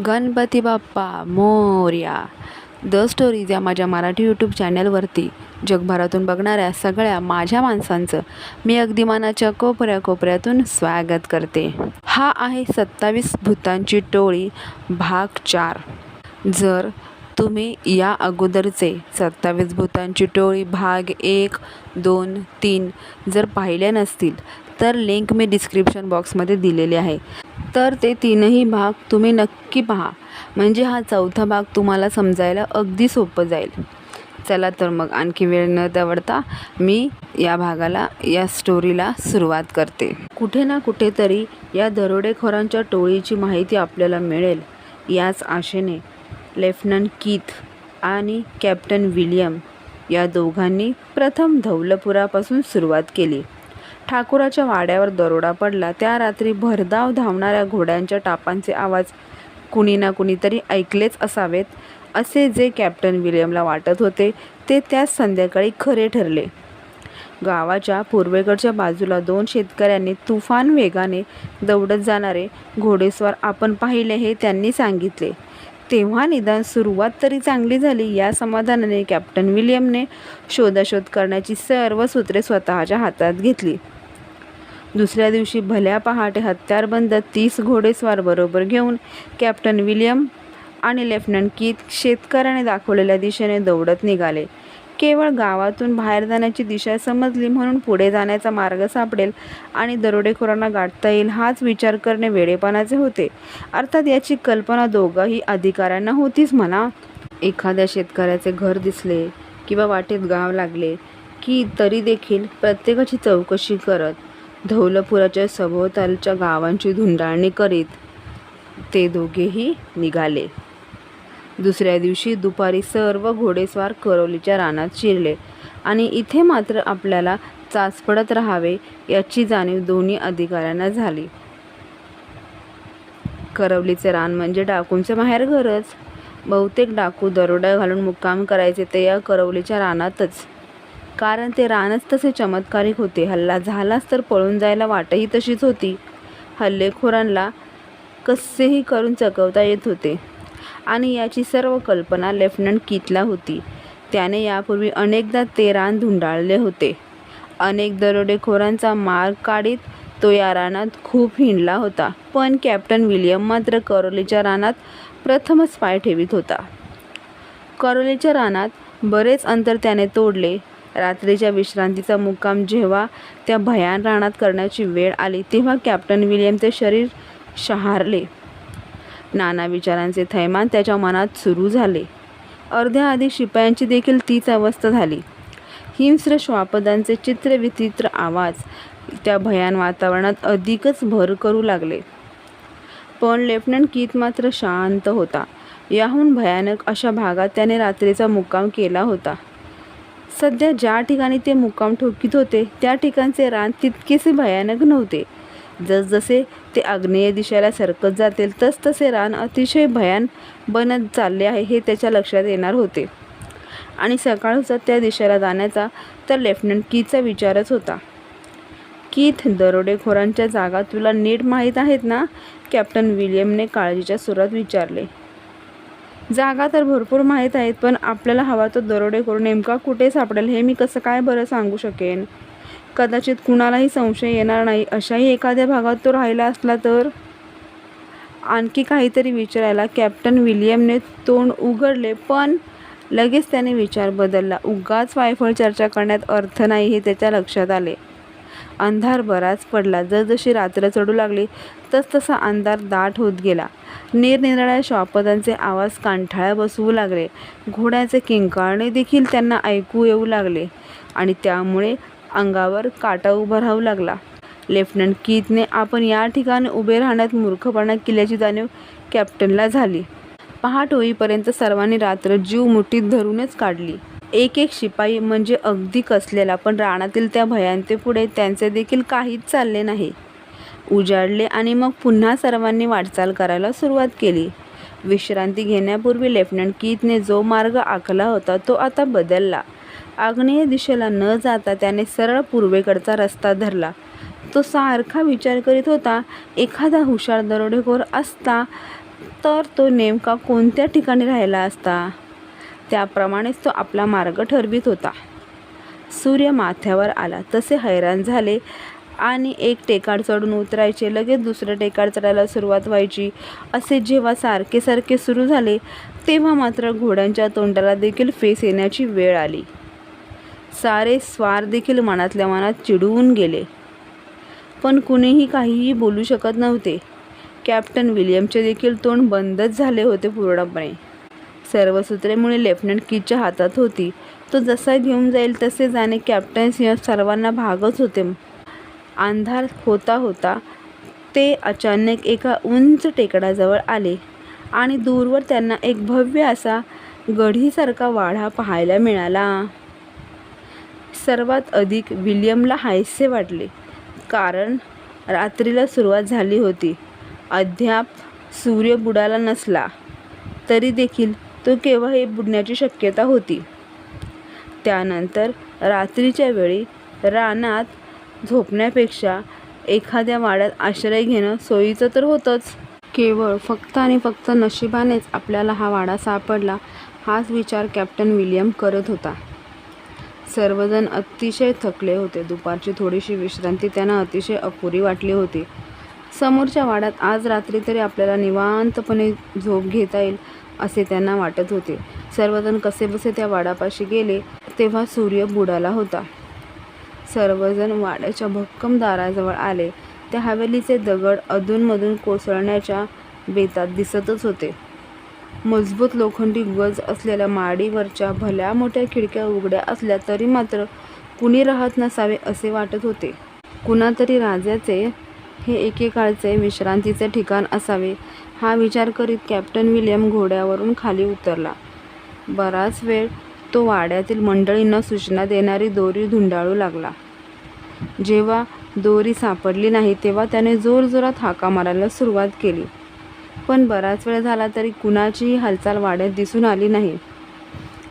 Ganpati Bappa Morya. The stories या माझ्या Marathi YouTube चॅनलवरती जगभरातून बघणाऱ्या सगळ्या माझ्या माणसांचं मी अगदी मनाच्या कोपऱ्या कोपऱ्यातून स्वागत करते. हा आहे सत्तावीस भूतांची टोळी भाग चार. जर तुम्ही या अगोदरचे सत्तावीस भूतांची टोळी भाग एक दोन तीन जर पाहिले नसतील तर लिंक मी डिस्क्रिप्शन बॉक्समध्ये दिलेली आहे. तर ते तीनही भाग तुम्ही नक्की पहा. म्हणजे हा चौथा भाग तुम्हाला समजायला अगदी सोपं जाईल. चला तर मग आणखी वेळ न दवडता मी या भागाला या स्टोरीला सुरुवात करते. कुठे ना कुठेतरी या दरोडेखोरांच्या टोळीची माहिती आपल्याला मिळेल. याच आशेने लेफ्टनंट कीथ आणि कॅप्टन विलियम या दोघांनी प्रथम धौलपुरापासून सुरुवात केली. ठाकुराच्या वाड्यावर दरोडा पडला. त्या रात्री भरधाव धावणाऱ्या घोड्यांच्या टापांचे आवाज कुणी ना कुणीतरी ऐकलेच असावेत. असे जे कॅप्टन विलियमला वाटत होते ते त्याच संध्याकाळी खरे ठरले. गावाच्या पूर्वेकडच्या बाजूला दोन शेतकऱ्यांनी तुफान वेगाने दौडत जाणारे घोडेस्वार आपण पाहिले हे त्यांनी सांगितले. तेव्हा निदान सुरुवात तरी चांगली झाली. या समाधानाने कॅप्टन विलियमने शोधाशोध करण्याची सर्व सूत्रे स्वतःच्या हातात घेतली. दुसऱ्या दिवशी भल्या पहाटे हत्यारबंद तीस घोडेस्वार बरोबर घेऊन कॅप्टन विलियम आणि लेफ्टनंट कीत शेतकऱ्याने दाखवलेल्या दिशेने दौडत निघाले. केवळ गावातून बाहेर जाण्याची दिशा समजली म्हणून पुढे जाण्याचा मार्ग सापडेल आणि दरोडेखोरांना गाठता येईल हाच विचार करणे वेडेपणाचे होते. अर्थात याची कल्पना दोघंही अधिकाऱ्यांना होतीच म्हणा. एखाद्या शेतकऱ्याचे घर दिसले किंवा वाटेत गाव लागले की तरी देखील प्रत्येकाची चौकशी करत धौलपुराच्या सभोवतालच्या गावांची धुंडाळणी करीत ते दोघेही निघाले. दुसऱ्या दिवशी दुपारी सर्व घोडेस्वार करवलीच्या रानात शिरले. आणि इथे मात्र आपल्याला चाच पडत राहावे याची जाणीव दोन्ही अधिकाऱ्यांना झाली. करवलीचे रान म्हणजे डाकूंचे माहेरघरच बहुतेक डाकू दरोडा घालून मुक्काम करायचे ते या करवलीच्या रानातच. कारण ते रानच तसे चमत्कारिक होते. हल्ला झालाच तर पळून जायला वाटही तशीच होती. हल्लेखोरांना कसेही करून चकवता येत होते. आणि याची सर्व कल्पना लेफ्टनंट कितला होती? त्याने यापूर्वी अनेकदा ते रान धुंडाळले होते. अनेक दरोडेखोरांचा मार्ग काढीत तो या रानात खूप हिंडला होता. पण कॅप्टन विलियम मात्र करोलीच्या रानात प्रथमच पाय ठेवीत होता. करोलीच्या रानात बरेच अंतर त्याने तोडले. रात्रीच्या विश्रांतीचा मुक्काम जेव्हा त्या भयान रानात करण्याची वेळ आली तेव्हा कॅप्टन विलियमचे शरीर शहारले. नाना विचारांचे थैमान त्याच्या मनात सुरू झाले. अर्ध्या आधी शिपायांची देखील तीच अवस्था झाली. हिंस्र श्वापदांचे चित्रविचित्र आवाज त्या भयान वातावरणात अधिकच भर करू लागले. पण लेफ्टनंट कीत मात्र शांत होता. याहून भयानक अशा भागात त्याने रात्रीचा मुक्काम केला होता. सध्या ज्या ठिकाणी ते मुक्काम ठोकीत होते त्या ठिकाणचे रान तितकेसे भयानक नव्हते. जसजसे ते आग्नेय दिशेला सरकत जातील. तसतसे रान अतिशय भयान बनत चालले आहे हे त्याच्या लक्षात येणार होते. आणि सकाळचा त्या दिशेला जाण्याचा तर लेफ्टनंट कीचा विचारच होता. कीथ दरोडेखोरांच्या जागा तुला नीट माहीत आहेत ना? कॅप्टन विलियमने काळजीच्या सुरात विचारले. जागा तर भरपूर माहीत आहेत पण आपल्याला हवा तो दरोडेखोर नेमका कुठे सापडेल हे मी कसं काय बरं सांगू शकेन? कदाचित कुणालाही संशय येणार नाही. अशाही एखाद्या भागात तो राहिला असला तर? आणखी काहीतरी विचारायला कॅप्टन विलियमने तोंड उघडले पण लगेच त्याने विचार बदलला. उगाच वायफळ चर्चा करण्यात अर्थ नाही हे त्याच्या लक्षात आले. अंधार बराच पडला. जसजशी रात्र चढू लागली तसतसा अंधार दाट होत गेला. निरनिराळ्या श्वापदांचे आवाज कांठाळ्या बसवू लागले. घोड्याचे किंकाळणे देखील त्यांना ऐकू येऊ लागले. आणि त्यामुळे अंगावर काटा उभा राहू लागला. लेफ्टनंट कीथने आपण या ठिकाणी उभे राहण्यात मूर्खपणा केल्याची जाणीव कॅप्टनला झाली. पहाट होईपर्यंत सर्वांनी रात्र जीव मुठीत धरूनच काढली. एक एक शिपाई म्हणजे अगदी कसलेला पण रानातील त्या भयांतेपुढे त्यांचे देखील काहीच चालले नाही. उजाडले आणि मग पुन्हा सर्वांनी वाटचाल करायला सुरुवात केली. विश्रांती घेण्यापूर्वी लेफ्टनंट कीथने जो मार्ग आखला होता तो आता बदलला. आग्नेय दिशेला न जाता त्याने सरळ पूर्वेकडचा रस्ता धरला. तो सारखा विचार करीत होता एखादा हुशार दरोडेखोर असता तर तो नेमका कोणत्या ठिकाणी राहिला असता? त्याप्रमाणेच तो आपला मार्ग ठरवित होता. सूर्य माथ्यावर आला. तसे हैराण झाले आणि एक टेकाड चढून उतरायचे लगेच दुसरं टेकाड चढायला सुरुवात व्हायची. असे जेव्हा सारखे सारखे सुरू झाले तेव्हा मात्र घोड्यांच्या तोंडाला देखील फेस येण्याची वेळ आली. सारे स्वार देखील मनातल्या मनात चिडवून गेले. पण कुणीही काहीही बोलू शकत नव्हते. कॅप्टन विलियमचे देखील तोंड बंदच झाले होते पूर्णपणे. सर्व सूत्रेमुळे लेफ्टनंट कीच्या हातात होती. तो जसा घेऊन जाईल तसे जाणे कॅप्टन सिंह सर्वांना भागच होते. अंधार होता होता ते अचानक एका उंच टेकडाजवळ आले आणि दूरवर त्यांना एक भव्य असा गढीसारखा वाढा पाहायला मिळाला. सर्वात अधिक विल्यमला हायसे वाटले कारण रात्रीला सुरुवात झाली होती. अद्याप सूर्य बुडाला नसला तरी देखील तो केव्हाही बुडण्याची शक्यता होती. त्यानंतर रात्रीच्या वेळी रानात झोपण्यापेक्षा एखाद्या वाड्यात आश्रय घेणं सोयीचं तर होतंच. केवळ फक्त आणि फक्त नशिबानेच आपल्याला हा वाडा सापडला हाच विचार कॅप्टन विलियम करत होता. सर्वजण अतिशय थकले होते. दुपारची थोडीशी विश्रांती त्यांना अतिशय अपुरी वाटली होती. समोरच्या वाड्यात आज रात्री तरी आपल्याला निवांतपणे झोप घेता येईल असे त्यांना वाटत होते. सर्वजण कसेबसे त्या वाडापाशी गेले तेव्हा सूर्य बुडाला होता. सर्वजण वाड्याच्या भक्कम दाराजवळ आले. त्या हवेलीचे दगड अधूनमधून कोसळण्याच्या बेतात दिसतच होते. मजबूत लोखंडी गज असलेल्या माडीवरच्या भल्या मोठ्या खिडक्या उघड्या असल्या तरी मात्र कुणी राहत नसावे असे वाटत होते. कुणातरी राजाचे हे एकेकाळचे विश्रांतीचे ठिकाण असावे हा विचार करीत कॅप्टन विल्यम घोड्यावरून खाली उतरला. बराच वेळ तो वाड्यातील मंडळींना सूचना देणारी दोरी धुंडाळू लागला. जेव्हा दोरी सापडली नाही तेव्हा त्याने जोरजोरात हाका मारायला सुरुवात केली. पण बराच वेळ झाला तरी कुणाचीही हालचाल वाड्यात दिसून आली नाही.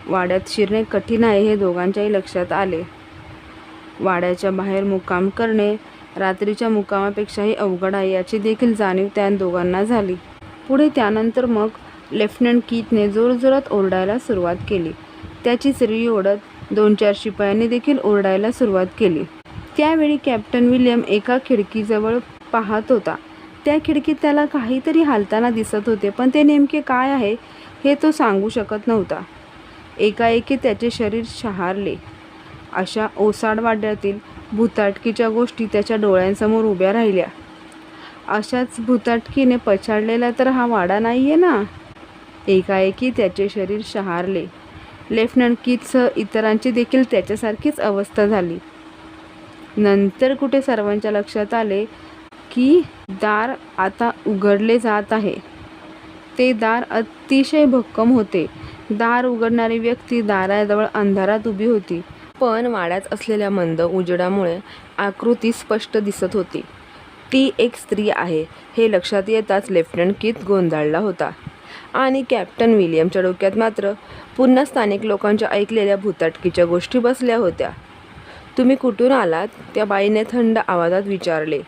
वाड्यात शिरणे कठीण आहे हे दोघांच्याही लक्षात आले. वाड्याच्या बाहेर मुक्काम करणे रात्रीच्या मुक्कामापेक्षाही अवघड आहे याची देखील जाणीव त्या दोघांना झाली. पुढे त्यानंतर मग लेफ्टनंट कीतने जोरजोरात ओरडायला सुरुवात केली. त्याची स्त्री ओढत दोन चार शिपायांनी देखील ओरडायला सुरुवात केली. त्यावेळी कॅप्टन विल्यम एका खिडकीजवळ पाहत होता. त्या खिडकीत त्याला काहीतरी हालताना दिसत होते पण ते नेमके काय आहे हे तो सांगू शकत नव्हता. एकाएकी त्याचे शरीर शहारले. अशा ओसाड वाड्यातील भुताटकीच्या गोष्टी त्याच्या डोळ्यांसमोर उभ्या राहिल्या. अशाच भुताटकीने पछाडलेला तर हा वाडा नाही आहे ना? एकाएकी त्याचे शरीर शहारले. लेफ्टनंट कीतसह इतरांची देखील त्याच्यासारखीच अवस्था झाली. नंतर कुठे सर्वांच्या लक्षात आले की दार आता उघडले जात आहे. ते दार अतिशय भक्कम होते. दार उघडणारी व्यक्ती दाराजवळ अंधारात उभी होती. पण वाड्यात असलेल्या मंद उजेडामुळे आकृती स्पष्ट दिसत होती. ती एक स्त्री आहे. हे लक्षात येताच लेफ्टनंट कित गोंधळला होता. आणि कॅप्टन विलियमच्या डोक्यात मात्र पुन्हा स्थानिक लोकांच्या ऐकलेल्या भूताटकीच्या गोष्टी बसल्या होत्या. तुम्ही कुठून आलात? त्या बाईने थंड आवाजात विचारले.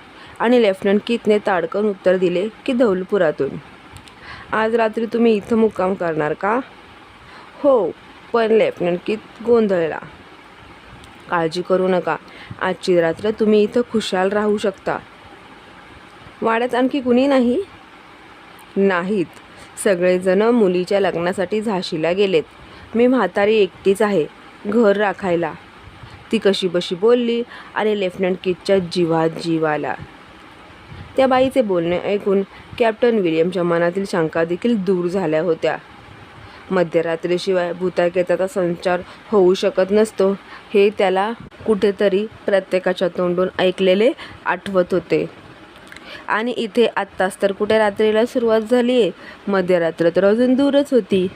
आणि लेफ्टनंट कितने ताडकन उत्तर दिले की धौलपुरातून. आज रात्री तुम्ही इथं मुक्काम करणार का? हो पण लेफ्टनंट कीत गोंधळला? काळजी करू नका. आजची रात्र तुम्ही इथं खुशाल राहू शकता. वाड्यात आणखी कुणी नाही? नाहीत. सगळेजण मुलीच्या लग्नासाठी झाशीला गेलेत. मी म्हातारी एकटीच आहे घर राखायला. ती कशी बशी बोलली आणि लेफ्टनंट किटच्या जीवात जीव आला त्या बाईचे बोलणे ऐकून कॅप्टन विलियमच्या मनातील शंका देखील दूर झाल्या होत्या. मध्यरात्रीशिवाय भूताकेचा संचार होऊ शकत नसतो हे त्याला कुठेतरी प्रत्येकाच्या तोंडून ऐकलेले आठवत होते. आणि इथे आत्ताच तर कुठे रात्रीला सुरुवात झाली आहे? मध्यरात्र तर अजून दूरच होती.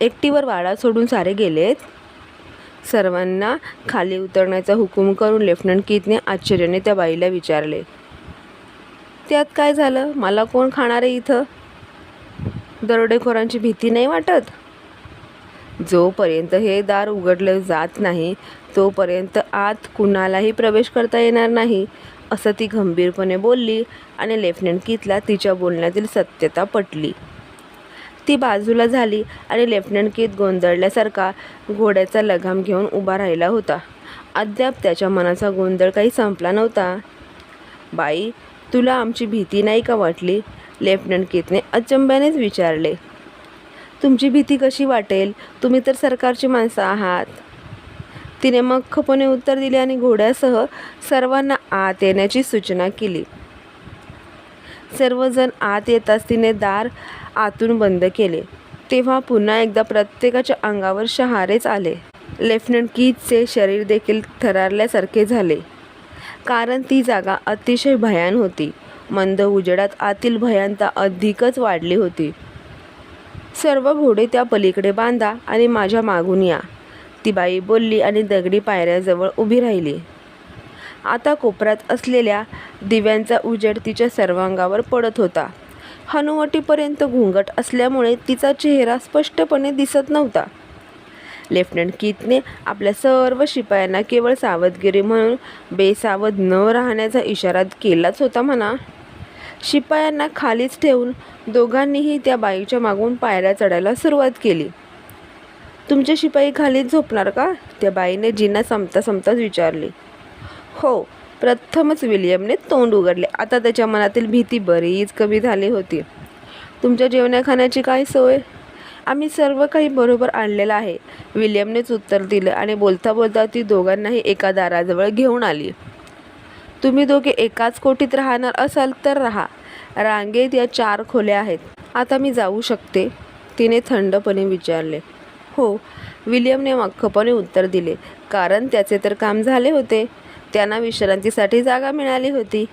एकटीवर वाडा सोडून सारे गेलेत? सर्वांना खाली उतरण्याचा हुकूम करून लेफ्टनंट कीतने आश्चर्याने त्या बाईला विचारले त्यात काय झालं? मला कोण खाणार आहे इथं? दरोडेखोरांची भीती नाही वाटत? जोपर्यंत हे दार उघडलं जात नाही तोपर्यंत आत कुणालाही प्रवेश करता येणार नाही असं ती गंभीरपणे बोलली आणि लेफ्टनंट कीतला तिच्या बोलण्यातील सत्यता पटली. ती बाजूला झाली आणि लेफ्टनंट कीत गोंधळल्यासारखा घोड्याचा लगाम घेऊन उभा राहिला होता. अद्याप त्याच्या मनाचा गोंधळ काही संपला नव्हता. बाई तुला आमची भीती नाही का वाटली? लेफ्टनंट कीतने अचंब्यानेच विचारले. तुमची भीती कशी वाटेल? तुम्ही तर सरकारची माणसं आहात. तिने मख्खपणे उत्तर दिले आणि घोड्यासह सर्वांना आत येण्याची सूचना केली. सर्वजण आत येताच तिने दार आतून बंद केले. तेव्हा पुन्हा एकदा प्रत्येकाच्या अंगावर शहारेच आले. लेफ्टनंट कीजचे शरीर देखील थरारल्यासारखे झाले. कारण ती जागा अतिशय भयान होती. मंद उजेडात आतील भयानता अधिकच वाढली होती. सर्व घोडे त्या पलीकडे बांधा आणि माझ्या मागून या. ती बाई बोलली आणि दगडी पायऱ्याजवळ उभी राहिली. आता कोपऱ्यात असलेल्या दिव्यांचा उजेड तिच्या सर्वांगावर पडत होता. हनुवटीपर्यंत घुंगट असल्यामुळे तिचा चेहरा स्पष्टपणे दिसत नव्हता. लेफ्टनंट कीतने आपल्या सर्व शिपायांना केवळ सावधगिरी म्हणून बेसावध न राहण्याचा इशारा केलाच होता म्हणा. शिपायांना खालीच ठेवून दोघांनीही त्या बाईच्या मागून पायऱ्या चढायला सुरुवात केली. तुमचे शिपाई खालीच झोपणार का? त्या बाईने जिना संपता संपताच विचारली. हो प्रथमच विलियमने तोंड उघडले. आता त्याच्या मनातील भीती बरीच कमी झाली होती. तुमच्या जेवण्या खाण्याची काय सोय? आम्ही सर्व काही बरोबर आणलेलं आहे. विलियमनेच उत्तर दिलं आणि बोलता बोलता ती दोघांनाही एका दाराजवळ घेऊन आली. तुम्ही दोघे एकाच कोठीत राहणार असाल तर राहा. रांगेत या चार खोल्या आहेत. आता मी जाऊ शकते? तिने थंडपणे विचारले. हो. विलियमने मख्खपणे उत्तर दिले. कारण त्याचे तर काम झाले होते. त्यांना विश्रांतीसाठी जागा मिळाली होती.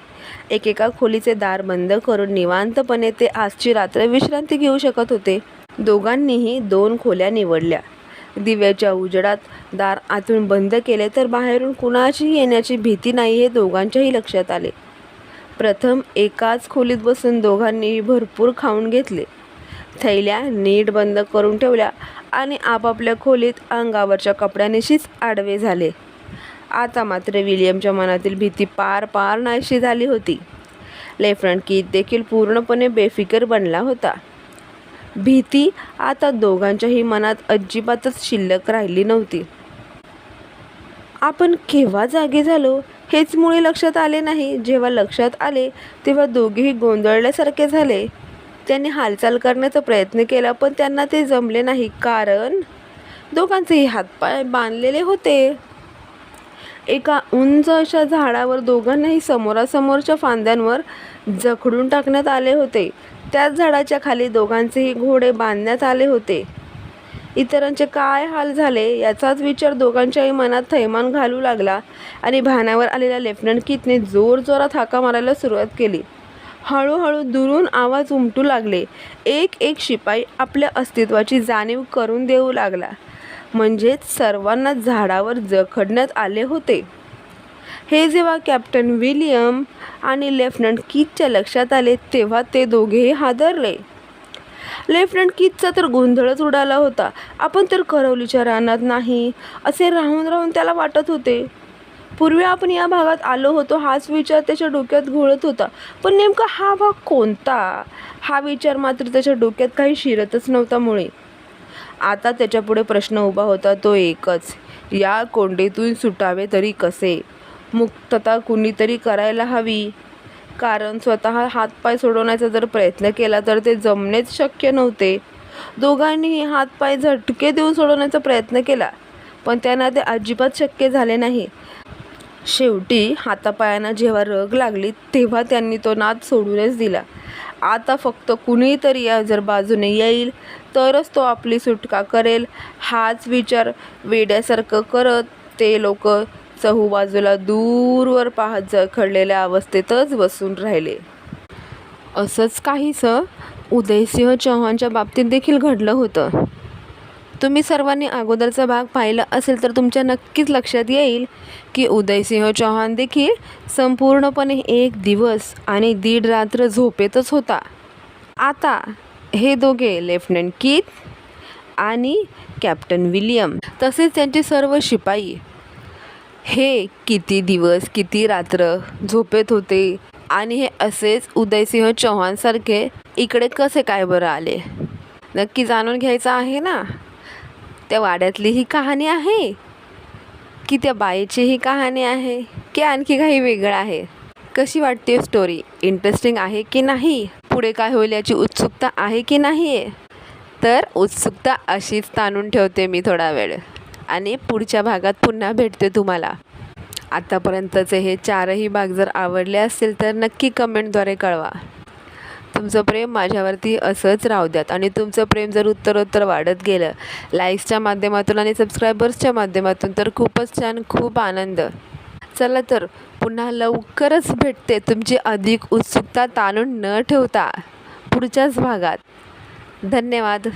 एकेका खोलीचे दार बंद करून निवांतपणे ते आजची रात्र विश्रांती घेऊ शकत होते. दोघांनीही दोन खोल्या निवडल्या. दिव्याच्या उजेडात दार आतून बंद केले तर बाहेरून कुणाचीही येण्याची भीती नाही हे दोघांच्याही लक्षात आले. प्रथम एकाच खोलीत बसून दोघांनीही भरपूर खाऊन घेतले. थैल्या नीट बंद करून ठेवल्या आणि आपापल्या खोलीत अंगावरच्या कपड्यानिशीच आडवे झाले. आता मात्र विलियमच्या मनातील भीती पार पार नाहीशी झाली होती. लेफ्टनंट कीत देखील पूर्णपणे बेफिकर बनला होता. भीती आता दोघांच्याही मनात अजिबातच शिल्लक राहिली नव्हती. आपण केव्हा जागे झालो हेच मुळे लक्षात आले नाही. जेव्हा लक्षात आले तेव्हा दोघेही गोंधळल्यासारखे झाले. त्यांनी हालचाल करण्याचा प्रयत्न केला पण त्यांना ते जमले नाही. कारण दोघांचेही हातपाय बांधलेले होते. एका उंच अशा झाडावर दोघांनाही समोरासमोरच्या फांद्यांवर जखडून टाकण्यात आले होते. त्याच झाडाच्या खाली दोघांचेही घोडे बांधण्यात आले होते. इतरांचे काय हाल झाले याचाच विचार दोघांच्याही मनात थैमान घालू लागला आणि भानावर आलेल्या लेफ्टनंट कितने जोरजोरात हाका मारायला सुरुवात केली. हळूहळू दुरून आवाज उमटू लागले. एक एक शिपाई आपल्या अस्तित्वाची जाणीव करून देऊ लागला. म्हणजेच सर्वांना झाडावर जखडण्यात आले होते. हे जेव्हा कॅप्टन विलियम आणि लेफ्टनंट कीतच्या लक्षात आले तेव्हा ते दोघेही हादरले. लेफ्टनंट कीतचा तर गोंधळच उडाला होता. आपण तर करवलीच्या रानात नाही असे राहून राहून त्याला वाटत होते. पूर्वी आपण या भागात आलो होतो हाच विचार त्याच्या डोक्यात घोळत होता. पण नेमका हा भाग कोणता? हा विचार मात्र त्याच्या डोक्यात काही शिरतच नव्हता मुळे. आता त्याच्यापुढे प्रश्न उभा होता तो एकच. या कोंडीतून सुटावे तरी कसे? मुक्तता कुणीतरी करायला हवी. कारण स्वतः हातपाय सोडवण्याचा जर प्रयत्न केला तर ते जमणेच शक्य नव्हते. दोघांनीही हातपाय झटके देऊन सोडवण्याचा प्रयत्न केला पण त्यांना ते अजिबात शक्य झाले नाही. शेवटी हातापायांना जेव्हा रग लागली तेव्हा त्यांनी तो नाद सोडूनच दिला. आता फक्त कुणीतरी या जर बाजूने येईल तरच तो आपली सुटका करेल. हाच विचार वेड्यासारखं करत ते लोक चहूबाजूला दूरवर पाहत जखडलेल्या अवस्थेतच बसून राहिले. असंच काहीसं उदयसिंह चौहानच्या बाबतीत देखील घडलं होतं. तुम्ही सर्वांनी अगोदरचा भाग पाहिला असेल तर तुमच्या नक्कीच लक्षात येईल की उदयसिंह चौहान देखील संपूर्णपणे एक दिवस आणि दीड रात्र झोपेतच होता. आता हे दोघे लेफ्टनंट कीत आणि कॅप्टन विलियम तसेच त्यांचे सर्व शिपाई. हे किती दिवस किती रात्र झोपेत होते आणि हे असेच उदयसिंह चव्हाणसारखे इकडे कसे काय बरं आले? नक्की जाणून घ्यायचं आहे ना? त्या वाड्यातली ही कहाणी आहे? की त्या बाईची ही कहाणी आहे? की आणखी काही वेगळं आहे? कशी वाटते स्टोरी इंटरेस्टिंग आहे की नाही? पुढे काय होईल याची उत्सुकता आहे की नाही आहे तर उत्सुकता अशीच ताणून ठेवते मी थोडा वेळ. आणि पुढच्या भागात पुन्हा भेटते तुम्हाला. आतापर्यंतचे हे चारही भाग जर आवडले असतील तर नक्की कमेंटद्वारे कळवा. तुमचं प्रेम माझ्यावरती असंच राहू द्यात. आणि तुमचं प्रेम जर उत्तरोत्तर वाढत गेलं लाईक्सच्या माध्यमातून आणि सबस्क्रायबर्सच्या माध्यमातून तर खूपच छान खूप आनंद. चला तर पुन्हा लवकरच भेटते तुमची अधिक उत्सुकता ताणून न ठेवता पुढच्याच भागात. धन्यवाद.